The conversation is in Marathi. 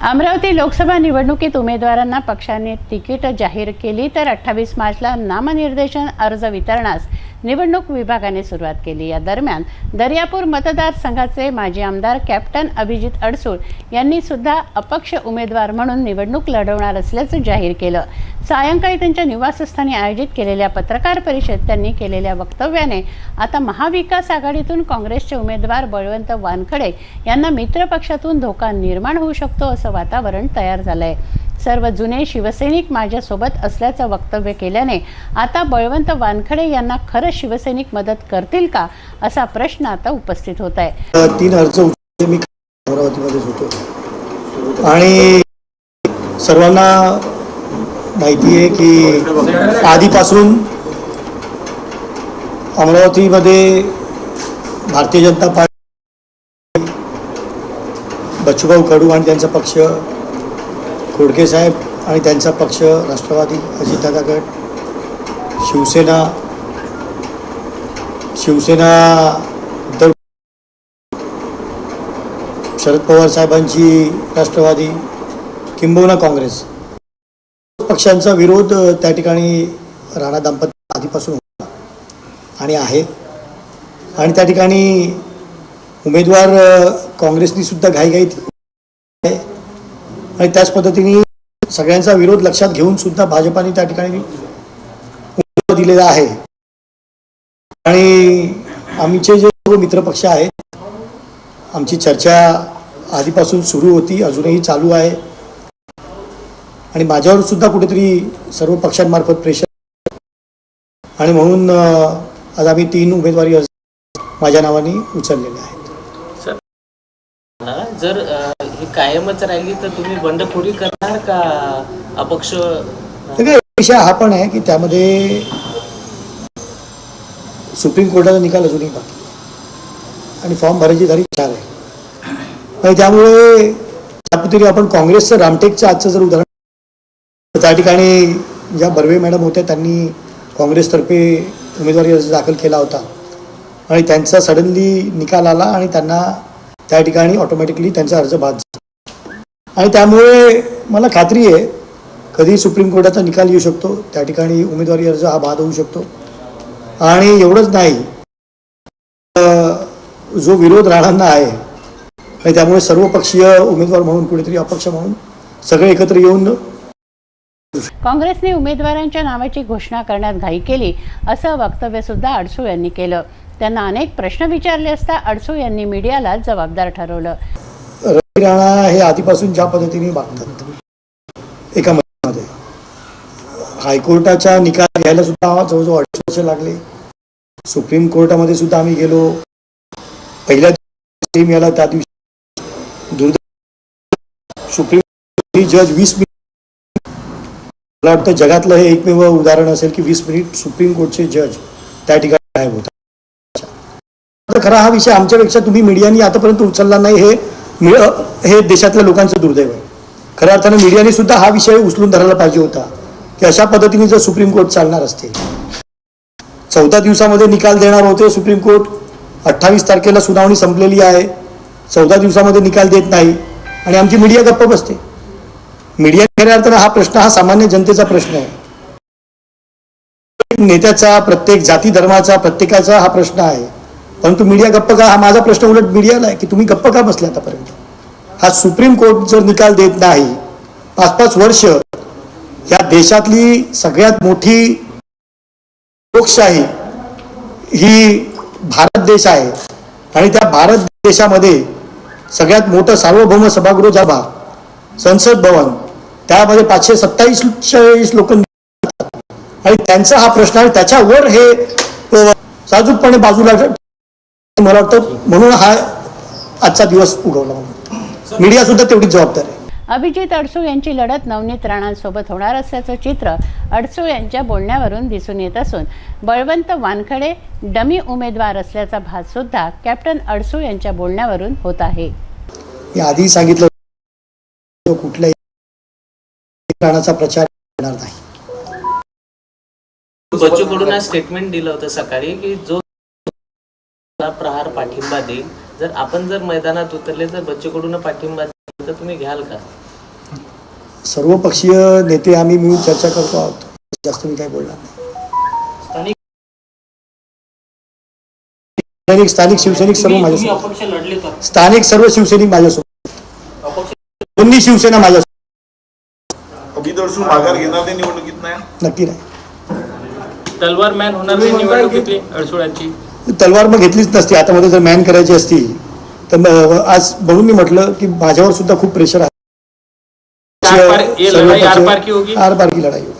अमरावती लोकसभा निवडणुकीत उमेदवारांना पक्षाने तिकीट जाहीर केली तर अठ्ठावीस मार्चला नामनिर्देशन अर्ज वितरणास निवडणूक विभागाने सुरुवात केली. या दरम्यान दर्यापूर मतदारसंघाचे माजी आमदार कॅप्टन अभिजित अडसूळ यांनी सुद्धा अपक्ष उमेदवार म्हणून निवडणूक लढवणार असल्याचं जाहीर केलं. सायंकाळी त्यांच्या निवासस्थानी आयोजित केलेल्या पत्रकार परिषदेत त्यांनी केलेल्या वक्तव्याने आता महाविकास आघाडीतून काँग्रेसचे उमेदवार बळवंत वानखडे यांना मित्रपक्षातून धोका निर्माण होऊ शकतो असं वातावरण तयार झालं आहे सर्व जुने शिवसैनिक माझ्यासोबत असल्याचं वक्तव्य केल्याने आता बळवंत वानखडे यांना खरं शिवसैनिक मदत करतील का असा प्रश्न आता उपस्थित होत आहे. तीन अर्ज मी अमरावतीमध्येच होतो. आणि सर्वांना माहिती आहे की आधीपासून अमरावतीमध्ये भारतीय जनता पार्टी बच्चूभाऊ कडू आणि त्यांचा पक्ष खोडके साहेब आणि त्यांचा पक्ष राष्ट्रवादी अजितदादा गट शिवसेना शिवसेना उद्धव शरद पवार साहेबांची राष्ट्रवादी किंबहुना काँग्रेस. पक्षांचा विरोध त्या ठिकाणी राणा दाम्पत्य आधीपासून होता आणि आहे. आणि त्या ठिकाणी उमेदवार काँग्रेसनी सुद्धा घाईघाईत आणि त्याच पद्धतीने सगळ्यांचा विरोध लक्षात घेऊन सुद्धा भाजपाने त्या ठिकाणी दिलेला आहे. आणि आमचे जे सर्व मित्रपक्ष आहेत आमची चर्चा आधीपासून सुरू होती अजूनही चालू आहे. आणि माझ्यावर सुद्धा कुठेतरी सर्व पक्षांमार्फत प्रेशर आणि म्हणून आज आम्ही तीन उमेदवारी अर्ज माझ्या नावाने उचललेले आहेत. जर ही कायमच राहिली तर तुम्ही बंडखोरी करणार का अपक्ष? विषय हा पण आहे की त्यामध्ये सुप्रीम कोर्टाचा निकाल अजूनही बाकी आणि फॉर्म भरायची तारीख चार आहे. आणि त्यामुळे त्यापद्धतीने आपण काँग्रेसचं रामटेकचं आजचं जर उदाहरण त्या ठिकाणी ज्या बर्वे मॅडम होत्या त्यांनी काँग्रेसतर्फे उमेदवारी अर्ज दाखल केला होता. आणि त्यांचा सडनली निकाल आला आणि त्यांना त्या ठिकाणी ऑटोमॅटिकली त्यांचा अर्ज बाद आणि त्यामुळे मला खात्री आहे कधी सुप्रीम कोर्टाचा निकाल येऊ शकतो त्या ठिकाणी उमेदवारी अर्ज हा बाद होऊ शकतो. आणि एवढंच नाही जो विरोध राणांना आहे आणि त्यामुळे सर्वपक्षीय उमेदवार म्हणून कुठेतरी अपक्ष म्हणून सगळे एकत्र येऊन काँग्रेसने उमेदवारांच्या नावाची घोषणा करण्यात घाई केली असं वक्तव्य सुद्धा अडसूळ यांनी केलं. त्यांना अनेक प्रश्न विचारले असता अडसू यांनी मीडियाला जबाबदार ठरवलं. रवी राणा हे आधीपासून ज्या पद्धतीने वागतात एका मध्ये हायकोर्टाचा निकाल घ्यायला सुद्धा जवळजवळ अडीच वर्ष लागले. सुप्रीम कोर्टामध्ये सुद्धा आम्ही गेलो. पहिल्या दिवशी टीम याला त्या दिवशी दुर्दैव सुप्रीम जज वीस मिनिट मला वाटतं जगातलं हे एकमेव उदाहरण असेल की वीस मिनिट सुप्रीम कोर्टचे जज त्या ठिकाणी गायब होतात. खरा हा विषय आमच्यापेक्षा तुम्ही मीडियानी आतापर्यंत उचलला नाही हे हे देशातल्या लोकांचं दुर्दैव आहे. खऱ्या अर्थानं मीडियाने सुद्धा हा विषय उचलून धरायला पाहिजे होता की अशा पद्धतीने जर सुप्रीम कोर्ट चालणार असते. चौदा दिवसामध्ये निकाल देणार होते सुप्रीम कोर्ट अठ्ठावीस तारखेला सुनावणी संपलेली आहे चौदा दिवसामध्ये निकाल देत नाही आणि आमची मीडिया गप्प बसते. मीडिया खऱ्या अर्थानं हा प्रश्न हा सामान्य जनतेचा प्रश्न आहे. नेत्याचा प्रत्येक जाती धर्माचा प्रत्येकाचा हा प्रश्न आहे. परंतु मीडिया गप्प का हा माझा प्रश्न उलट मीडियाला आहे की तुम्ही गप्प का बसले आतापर्यंत? हा सुप्रीम कोर्ट जर निकाल देत नाही पाच पाच वर्ष या देशातली सगळ्यात मोठी लोकशाही ही भारत देश आहे. आणि त्या भारत देशामध्ये सगळ्यात मोठं सार्वभौम सभागृह जाभा संसद भवन त्यामध्ये पाचशे सत्तावीस लोक आणि त्यांचा हा प्रश्न आहे त्याच्यावर हे साजूकपणे बाजूला मला वाटतं म्हणून हा आजचा दिवस उगवला. म्हणून मीडिया सुद्धा तेवढीच जबाबदार आहे. अभिजित अडसूळ यांची लढत नवनीत राणांसोबत होणार असल्याचं चित्र अडसूळ यांच्या बोलण्यावरून दिसून येत असून बळवंत वानखडे डमी उमेदवार असल्याचा भास सुद्धा कॅप्टन अडसूळ यांच्या बोलण्यावरून होत आहे. मी आधी सांगितलं तो कुठल्याही प्राणाचा प्रचार करणार नाही. बच्चू कडून आज स्टेटमेंट दिलं होतं सकाळी की जो प्रहार पाठिंबा देईल. जर आपण जर मैदानात उतरले तर बच्चू कडून पाठिंबा तर तुम्ही घ्याल का? सर्व पक्षीय नेते आम्ही मिळून चर्चा करतो आहोत. जास्त मी काय बोलणार नाही. स्थानिक स्थानिक शिवसैनिक सर्व माझ्यासोबत. स्थानिक सर्व शिवसैनिक माझ्यासोबत. अपक्ष दोन्ही शिवसेना माझ्यासोबत. अभित अडसूळ माघार घेणार नाही निवडणुकीत नाही? नक्की नाही. तलवार मॅन होणार नाही निवडणुकीतली अडसुळांची. तलवार मग घेतलीच नसती. आता मध्ये जर मॅन करायची असती तर मग आज म्हणून मी म्हटलं की माझ्यावर सुद्धा खूप प्रेशर आहे. आर पार- की होगी? आर पार की लढाई होगी.